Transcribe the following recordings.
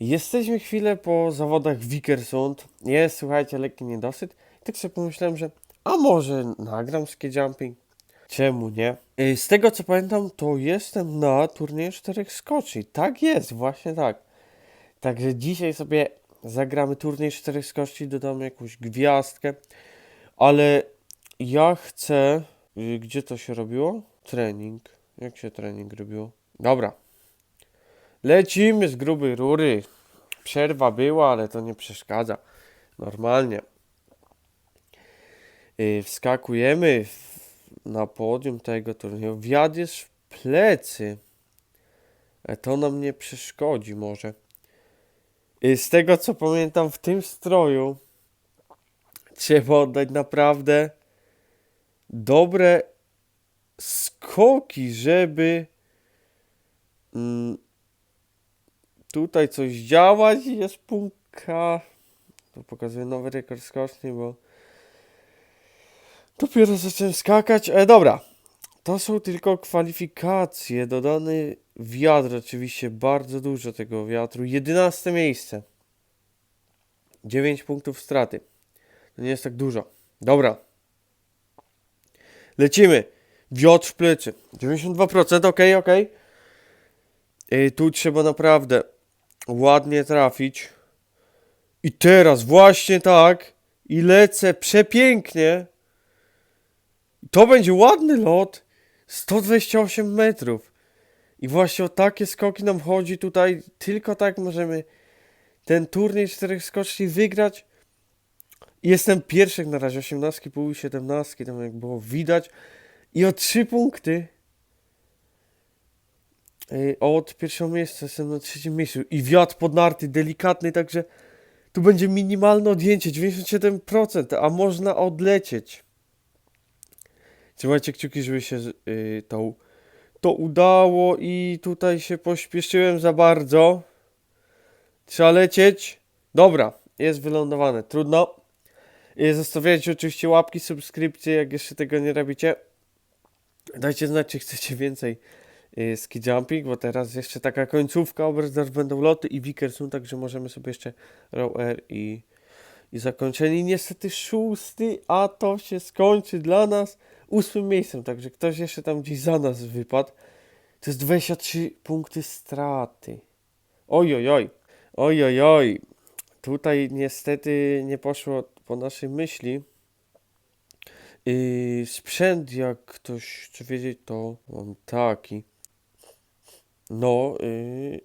Jesteśmy chwilę po zawodach Wikersund. Jest, słuchajcie, lekki niedosyt. Tak sobie pomyślałem, że a może nagram ski jumping? Czemu nie? Y, Z tego co pamiętam, to jestem na turnieju czterech skoczni. Tak jest, właśnie tak. Także dzisiaj sobie zagramy turniej czterech skoczni, dodamy jakąś gwiazdkę. Ale ja chcę... y, Gdzie to się robiło? Trening. Jak się trening robiło? Dobra. Lecimy z grubej rury. Przerwa była, ale to nie przeszkadza. Normalnie. Yy, wskakujemy na podium tego turnieju. Wiatr jest w plecy. E, to nam nie przeszkodzi może. Yy, z tego co pamiętam w tym stroju trzeba oddać naprawdę dobre skoki, żeby tutaj coś działać jest punkt K. To pokazuje nowy rekord skoczni, bo dopiero zacząłem skakać. E, dobra, to są tylko kwalifikacje. Dodany wiatr, oczywiście bardzo dużo tego wiatru. 11 miejsce. 9 punktów straty. To nie jest tak dużo. Dobra. Lecimy. Wiatr w plecy. 92%, ok, ok. Yy, tu trzeba naprawdę ładnie trafić. I teraz właśnie tak. I lecę przepięknie. To będzie ładny lot. 128 metrów. I właśnie o takie skoki nam chodzi tutaj. Tylko tak możemy ten turniej czterech skoczni wygrać. I Jestem pierwszy na razie, 18, pół 17, tam jak było widać. I o 3 punkty od pierwszego miejsca jestem na trzecim miejscu. I wiatr pod narty, delikatny, także tu będzie minimalne odjęcie, 97%, a można odlecieć. Trzymajcie kciuki, żeby się yy, to, to udało i tutaj się pośpieszyłem za bardzo. Trzeba lecieć. Dobra, jest wylądowane, trudno. Yy, Zostawiajcie oczywiście łapki, subskrypcje, jak jeszcze tego nie robicie. Dajcie znać, czy chcecie więcej y, ski jumping, bo teraz jeszcze taka końcówka, obraz będą loty i Wikersund, także możemy sobie jeszcze row air i, i zakończenie. Niestety szósty, a to się skończy dla nas ósmym miejscem, także ktoś jeszcze tam gdzieś za nas wypadł. To jest 23 punkty straty. Oj, oj, oj. Oj, oj, oj. Tutaj niestety nie poszło po naszej myśli. Yy, sprzęt, jak ktoś chce wiedzieć, to mam taki. No, yy,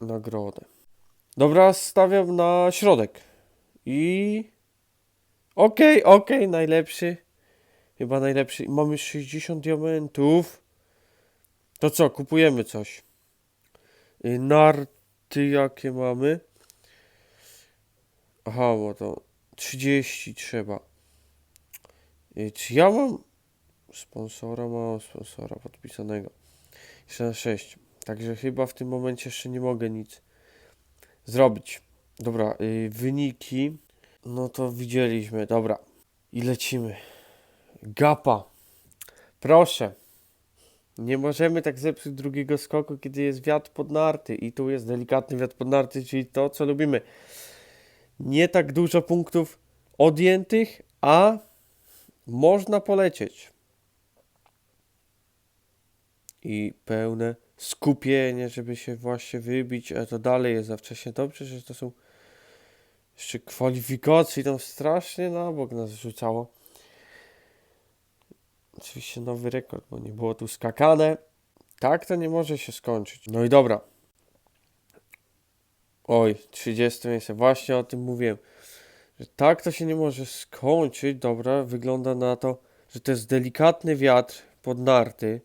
nagrodę. Dobra, stawiam na środek. I. Okej, okej, najlepszy. Chyba najlepszy. Mamy 60 diamentów. To co, kupujemy coś. Yy, narty jakie mamy? Aha, bo to 30 trzeba. Yy, Czy ja mam sponsora? Mam sponsora podpisanego. Jeszcze na 6. Także chyba w tym momencie jeszcze nie mogę nic zrobić. Dobra, yy, wyniki. No to widzieliśmy. Dobra. I lecimy. Gapa. Proszę. Nie możemy tak zepsuć drugiego skoku, kiedy jest wiatr pod narty. I tu jest delikatny wiatr pod narty, czyli to, co lubimy. Nie tak dużo punktów odjętych, a można polecieć. I pełne skupienie, żeby się właśnie wybić, a to dalej jest za wcześnie. Dobrze, że to są jeszcze kwalifikacje, tam strasznie na bok nas rzucało. Oczywiście nowy rekord, bo nie było tu skakane. Tak to nie może się skończyć. No i dobra. Oj, 30 miejsce. Właśnie o tym mówiłem. Że tak to się nie może skończyć. Dobra, wygląda na to, że to jest delikatny wiatr pod narty.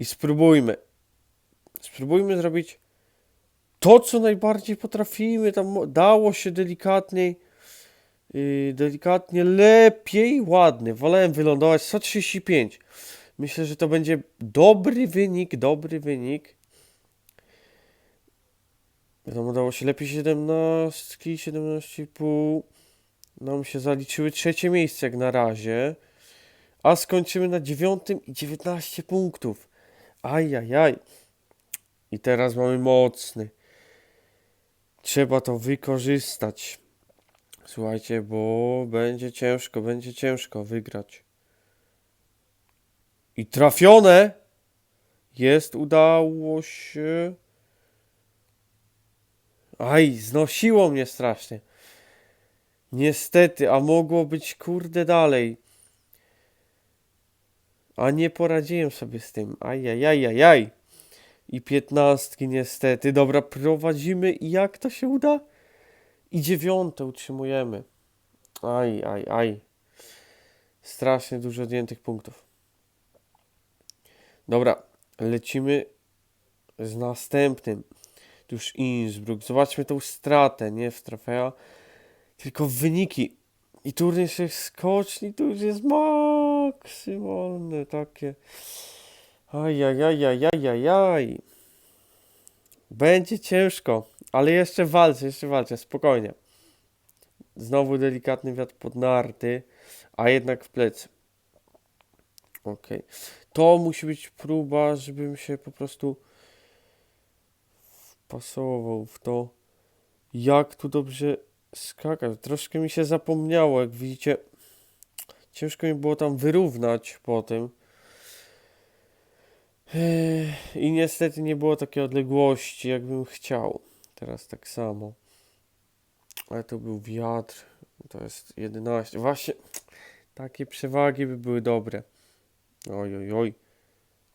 I spróbujmy. Spróbujmy zrobić to, co najbardziej potrafimy. Tam dało się delikatniej. Yy, delikatnie lepiej, ładny. Wolałem wylądować 135. Myślę, że to będzie dobry wynik, dobry wynik. Wiadomo, dało się lepiej 17, 17,5. Nam się zaliczyły trzecie miejsce jak na razie. A skończymy na dziewiątym i 19 punktów. Ajajaj. I teraz mamy mocny. trzeba to wykorzystać. Słuchajcie, bo będzie ciężko, będzie ciężko wygrać. I trafione! Jest, udało się. Aj, znosiło mnie strasznie. Niestety, a mogło być kurde dalej. A nie poradziłem sobie z tym. Ajajajajaj. I piętnastki niestety. Dobra, prowadzimy i jak to się uda? I dziewiąte utrzymujemy. Aj, aj, aj. Strasznie dużo odjętych punktów. Dobra, lecimy z następnym. Tu już Innsbruck. Zobaczmy tą stratę, nie w trofea, tylko wyniki. I turniej się skoczni, tu już jest maksymalne takie. Ajajajajajajaj. Będzie ciężko, ale jeszcze walczę, jeszcze walczę, spokojnie. Znowu delikatny wiatr pod narty, a jednak w plecy. Okej. To musi być próba, żebym się po prostu wpasował w to, jak tu dobrze skakać. Troszkę mi się zapomniało, jak widzicie. Ciężko mi było tam wyrównać po tym. Ech, I niestety nie było takiej odległości, jakbym chciał. Teraz tak samo. Ale to był wiatr. To jest 11. Właśnie takie przewagi by były dobre. Oj, oj, oj.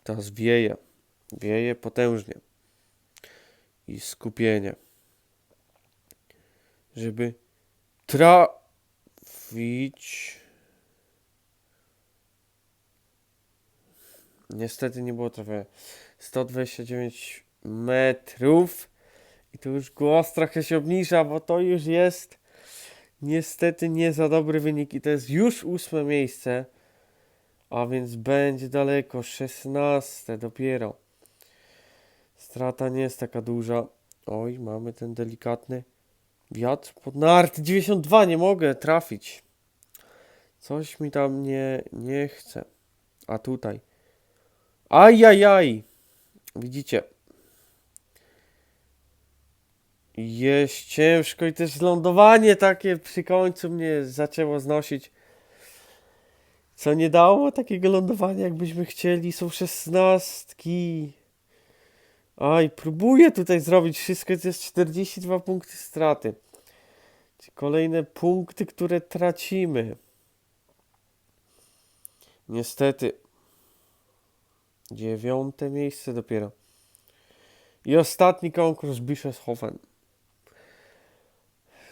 Teraz wieje. Wieje potężnie. I skupienie. Żeby trafić. Niestety nie było trafione. 129 metrów. I tu już głos trochę się obniża, bo to już jest niestety nie za dobry wynik. I to jest już ósme miejsce. A więc będzie daleko. 16 dopiero. Strata nie jest taka duża. Oj, mamy ten delikatny wiatr pod narty. 92 nie mogę trafić. Coś mi tam nie, nie chce. A tutaj. Ajajaj. Widzicie. Jest ciężko i też lądowanie takie przy końcu mnie zaczęło znosić. Co nie dało takiego lądowania, jakbyśmy chcieli. Są szesnastki. Aj, próbuję tutaj zrobić wszystko. To jest 42 punkty straty. Kolejne punkty, które tracimy. Niestety. Dziewiąte miejsce dopiero. I ostatni konkurs Bischofshofen.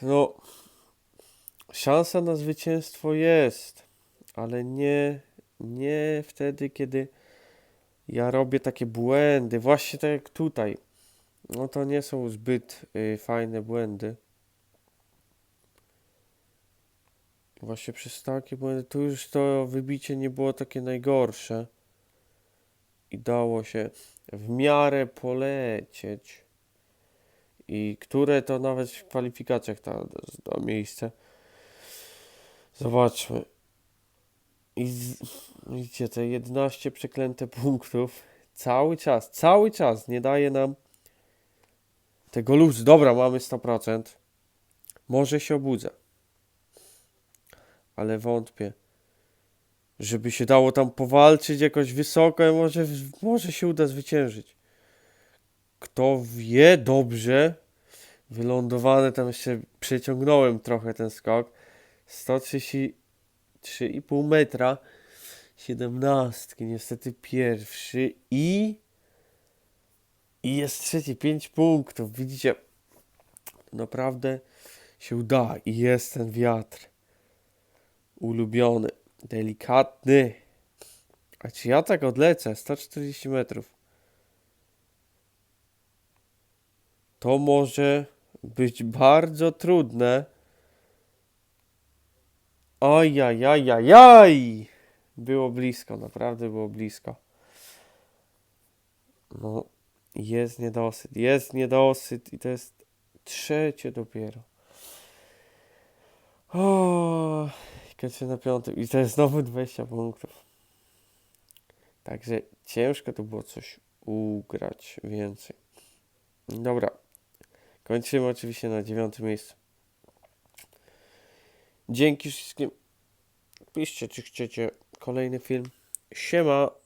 No, szansa na zwycięstwo jest, ale nie, nie wtedy, kiedy ja robię takie błędy. Właśnie tak jak tutaj. No to nie są zbyt y, fajne błędy. Właśnie przez takie błędy. Tu już to wybicie nie było takie najgorsze. I dało się w miarę polecieć. I które to nawet w kwalifikacjach da miejsce. Zobaczmy. I z, widzicie, te 11 przeklęte punktów cały czas, cały czas nie daje nam tego luzu. Dobra, mamy 100%. Może się obudzę. Ale wątpię. Żeby się dało tam powalczyć jakoś wysoko, i może, może się uda zwyciężyć. Kto wie, dobrze. Wylądowane tam jeszcze przeciągnąłem trochę ten skok. 133,5 metra. 17. Niestety pierwszy i i jest trzeci 5 punktów. Widzicie, naprawdę się uda i jest ten wiatr. Ulubiony, delikatny. A czy ja tak odlecę? 140 metrów. To może być bardzo trudne. Ojajajajaj! Było blisko, naprawdę było blisko. No, jest niedosyt, jest niedosyt i to jest trzecie dopiero. O, kończę na piątym i to jest znowu 20 punktów. Także ciężko to było coś ugrać więcej. Dobra. Kończymy oczywiście na dziewiątym miejscu. Dzięki wszystkim. Piszcie, czy chcecie kolejny film. Siema.